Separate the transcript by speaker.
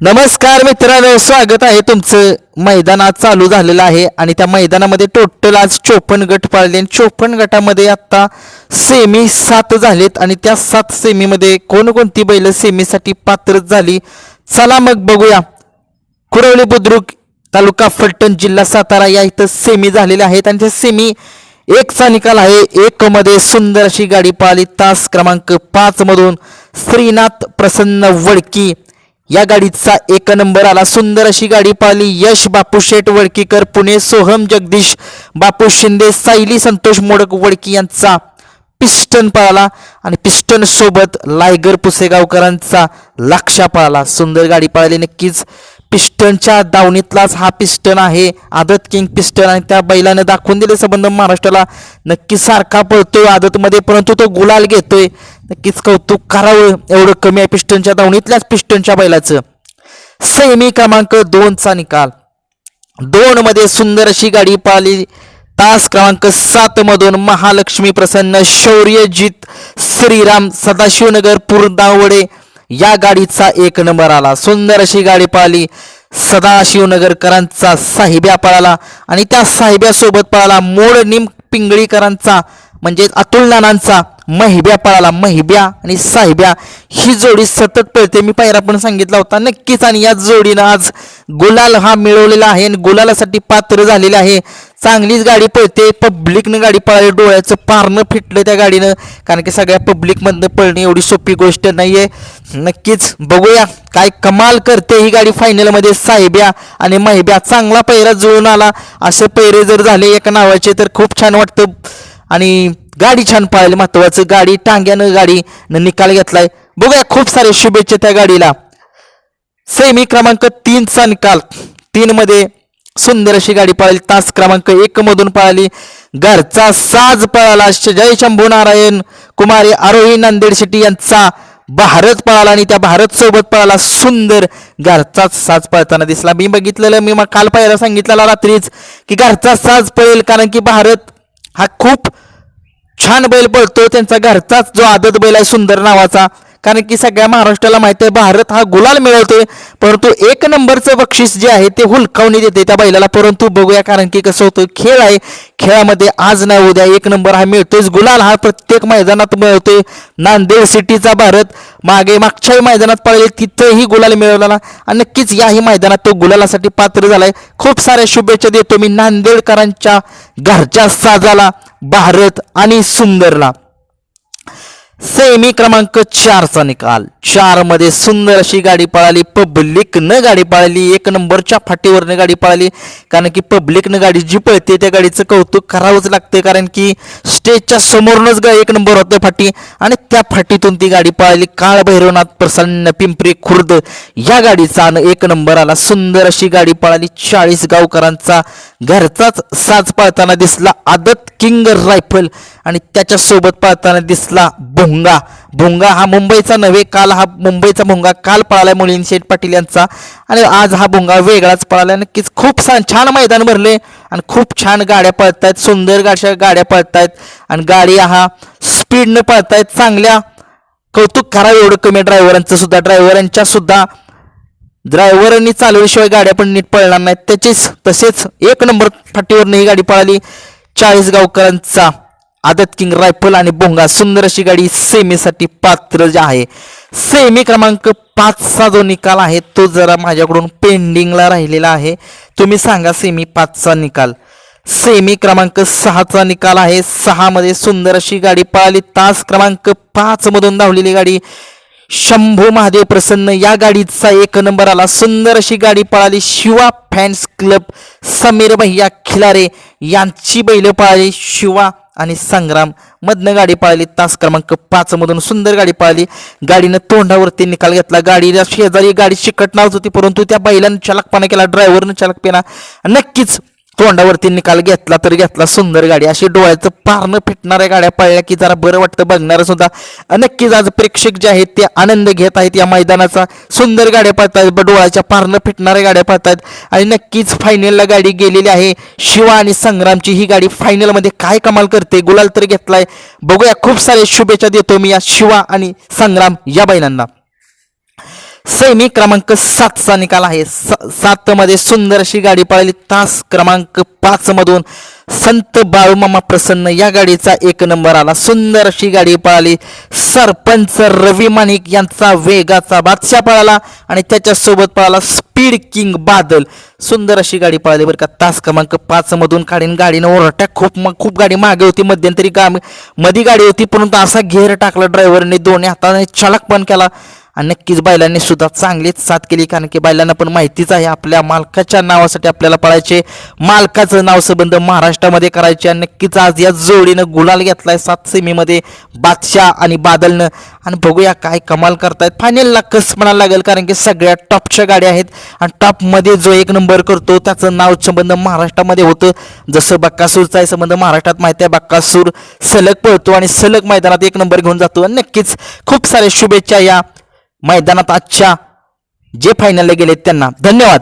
Speaker 1: नमस्कार मित्रांनो स्वागत आहे तुमचं. मैदान आज चालू झालेलं आहे आणि त्या मैदानामध्ये टोटल आज चोपन्न गट पाळले आणि चोपन्न गटामध्ये आत्ता सेमी सात झालेत आणि त्या सात सेमीमध्ये कोणकोणती बैल सेमीसाठी पात्र झाली? चला मग बघूया. कुरवली बुद्रुक तालुका फलटण जिल्हा सातारा या इथं सेमी झालेल्या आहेत आणि त्या सेमी एकचा निकाल आहे. एक मध्ये सुंदर अशी गाडी पाळली. तास क्रमांक पाच मधून श्रीनाथ प्रसन्न वडकी या गाडीचा एक नंबर आला. सुंदर अशी गाडी पाहिली. यश बापू शेठ वडकीकर पुणे सोहम जगदीश बापू शिंदे सायली संतोष मोडक वडकी यांचा पिस्टन पळाला आणि पिस्टन सोबत लायगर पुसेगावकरांचा लाक्षा पळाला. सुंदर गाडी पळाली नक्कीच. पिस्टनच्या दावणीतलाच हा पिस्टन आहे. आदत किंग पिस्टन आणि त्या बैलानं दाखवून दिले संबंध महाराष्ट्राला. नक्की सारखा पळतोय आदतमध्ये परंतु तो गुलाल घेतोय. नक्कीच कौतुक करावं एवढं कमी आहे पिस्टनच्या दावणीतल्याच पिस्टनच्या बैलाचं. सेमी क्रमांक दोनचा निकाल. दोन मध्ये सुंदर अशी गाडी पाहिली. तास क्रमांक सात मधून महालक्ष्मी प्रसन्न शौर्यजित श्रीराम सदाशिवनगर पुरदावडे. या गाडीचा एक नंबर आला. सुंदर अशी गाडी पाहिली. सदाशिवनगरकरांचा साहिब्या पळाला आणि त्या साहिब्यासोबत पळाला मोड निम पिंगळीकरांचा म्हणजेच अतुल नानांचा. महिब्या पळाला महिब्या आणि साहिब्या ही जोडी सतत पळते. मी पायरा पण सांगितला होता नक्कीच. आणि या जोडीनं आज गुलाल हा मिळवलेला आहे आणि गुलालासाठी पात्र झालेले आहे. चांगलीच गाडी पळते. पब्लिकनं गाडी पळाली डोळ्याचं पारणं फिटलं त्या गाडीनं. कारण की सगळ्या पब्लिकमधनं पळणे एवढी सोपी गोष्ट नाही आहे नक्कीच बघूया काय कमाल करते ही गाडी फायनलमध्ये साहेब्या आणि महिब्या. चांगला पैरा जुळून आला. असे पैरे जर झाले एका नावाचे तर खूप छान वाटतं. आणि गाडी छान पळाली महत्वाचं गाडी टांग्यानं गाडी निकाल घेतलाय. बघूया खूप सारे शुभेच्छा त्या गाडीला. सेमी क्रमांक तीनचा निकाल. तीन मध्ये सुंदर अशी गाडी पळाली तास क्रमांक एक मधून पळाली. घरचा साज पळाला जय शंभू नारायण कुमारी आरोही नांदेड शेट्टी यांचा भारत पळाला आणि त्या भारत सोबत पळाला सुंदर घरचाच साज पळताना दिसला. मी बघितलेलं मी मग काल पाहायला सांगितलेला रात्रीच की घरचा साज पळेल कारण की भारत हा खूप छान बैल पळतो त्यांचा घरचाच जो आदत बैल आहे सुंदर नावाचा. कारण की सगळ्या महाराष्ट्राला माहिती आहे भारत हा गुलाल मिळवतोय परंतु एक नंबरचं बक्षीस जे आहे ते हुलकावणी देते त्या बैलाला. परंतु बघूया कारण की कसं होतं खेळ आहे. खेळामध्ये आज नाही उद्या एक नंबर हा मिळतोय गुलाल हा प्रत्येक मैदानात मिळवतोय. नांदेड सिटीचा भारत मागे मागच्याही मैदानात पळले तिथंही गुलाल मिळवलेला. आणि नक्कीच याही मैदानात तो गुलालासाठी पात्र झालाय. खूप साऱ्या शुभेच्छा देतो मी नांदेडकरांच्या घरच्या साजाला भारत आणि सुंदरला. सेमी क्रमांक चारचा निकाल. चारमध्ये सुंदर अशी गाडी पळाली पब्लिकनं गाडी पळाली एक नंबरच्या फाटीवरनं गाडी पळाली. कारण की पब्लिकनं गाडी जी पळते त्या गाडीचं कौतुक करावंच लागते कारण की स्टेजच्या समोरूनच एक नंबर होतं फाटी. आणि त्या फाटीतून ती गाडी पळाली काळ भैरवनाथ प्रसन्न पिंपरी खुर्द. या गाडीचा आणि एक नंबर आला सुंदर अशी गाडी पळाली. चाळीस गावकरांचा घरचाच साज पळताना दिसला. आदत किंग रायफल. आणि त्याच्यासोबत पाळताना दिसला भोंगा. भोंगा हा मुंबईचा नव्हे काल हा मुंबईचा भोंगा काल पळाला मुलीन शेठ पाटील यांचा. आणि आज हा भोंगा वेगळाच पळाला नक्कीच खूप छान छान मैदान भरले. आणि खूप छान गाड्या पळतायत सुंदर गाड्या गाड्या पळतायत. आणि गाडी हा स्पीडनं पळतायत चांगल्या. कौतुक करावं एवढं कमी ड्रायव्हरांचं सुद्धा. ड्रायव्हरांच्या सुद्धा ड्रायव्हरांनी चालवल्याशिवाय गाड्या पण नीट पळणार नाहीत. त्याचेच तसेच एक नंबर फाटीवरनं ही गाडी पळाली. चाळीस गावकरांचा आदत किंग रायफल आणि बोंगा सुंदर अशी गाडी सेमीसाठी पात्र जे आहे. सेमी क्रमांक पाचचा जो निकाल आहे तो जरा माझ्याकडून पेंडिंगला राहिलेला आहे. तुम्ही सांगा सेमी पाचचा निकाल. सेमी क्रमांक सहाचा निकाल आहे. सहामध्ये सुंदर अशी गाडी पळाली. तास क्रमांक पाचमधून धावलेली गाडी शंभू महादेव प्रसन्न या गाडीचा एक नंबर आला. सुंदर अशी गाडी पळाली. शिवा फॅन्स क्लब समीर भैया खिलारे यांची बैल पळाली. शिवा आणि संग्राम मधनं गाडी पळाली. तास क्रमांक पाच मधून सुंदर गाडी पळाली. गाडीनं तोंडावरती निकाल घेतला. गाडीला शेजारी गाडी चिकट होती परंतु त्या बैलानं चालकपणा केला. ड्रायव्हरनं चालकपणा नक्कीच तोंडावरती निकाल घेतला तर घेतला सुंदर गाडी. अशी डोळ्याचं पारणं फिटणाऱ्या गाड्या पळल्या की जरा बरं वाटतं बघणारं सुद्धा. नक्कीच आज प्रेक्षक जे आहेत ते आनंद घेत आहेत या मैदानाचा. सुंदर गाड्या पळतायत ब- डोळ्याच्या पारणं फिटणाऱ्या गाड्या पळतायत. आणि नक्कीच फायनलला गाडी गेलेली आहे. शिवा आणि संग्रामची ही गाडी फायनलमध्ये काय कमाल करते गुलाल तर घेतलाय. बघूया खूप सारे शुभेच्छा देतो मी या शिवा आणि संग्राम या बैलांना. सेमी क्रमांक सातचा निकाल आहे. सात मध्ये सुंदर अशी गाडी पळाली. तास क्रमांक पाच मधून संत बाळूमामा प्रसन्न या गाडीचा एक नंबर आला. सुंदर अशी गाडी पळाली. सरपंच रवी माणिक यांचा वेगाचा बादशाह पळाला आणि त्याच्यासोबत पळाला स्पीड किंग बादल. सुंदर अशी गाडी पळाली बरं का. तास क्रमांक पाच मधून काढीन गाडीनं ओरट्या खूप मग खूप गाडी मागे होती. मध्यंतरी गा मधी गाडी होती परंतु असा घेर टाकला ड्रायव्हरने दोन्ही हाताने चालक पण केला. आणि नक्कीच बैलांनी सुद्धा चांगलीच साथ केली कारण की बैलांना पण माहितीच आहे आपल्या मालकाच्या नावासाठी आपल्याला पळायचे मालकाचं नाव संबंध महाराष्ट्रामध्ये करायचे आणि नक्कीच आज या जोडीनं गुलाल घेतलाय सात सेमीमध्ये बादशाह आणि बादलनं. आणि बघूया काय कमाल करतायत. फायनलला कस म्हणायला लागेल कारण की सगळ्या टॉपच्या गाड्या आहेत आणि टॉपमध्ये जो एक नंबर करतो त्याचं नाव संबंध महाराष्ट्रामध्ये होतं. जसं बक्कासूरचा आहे संबंध महाराष्ट्रात माहिती आहे बक्कासूर सलग पळतो आणि सलग मैदानात एक नंबर घेऊन जातो. आणि नक्कीच खूप सारे शुभेच्छा या मैदानात आजच्या जे फायनलला गेलेत त्यांना धन्यवाद.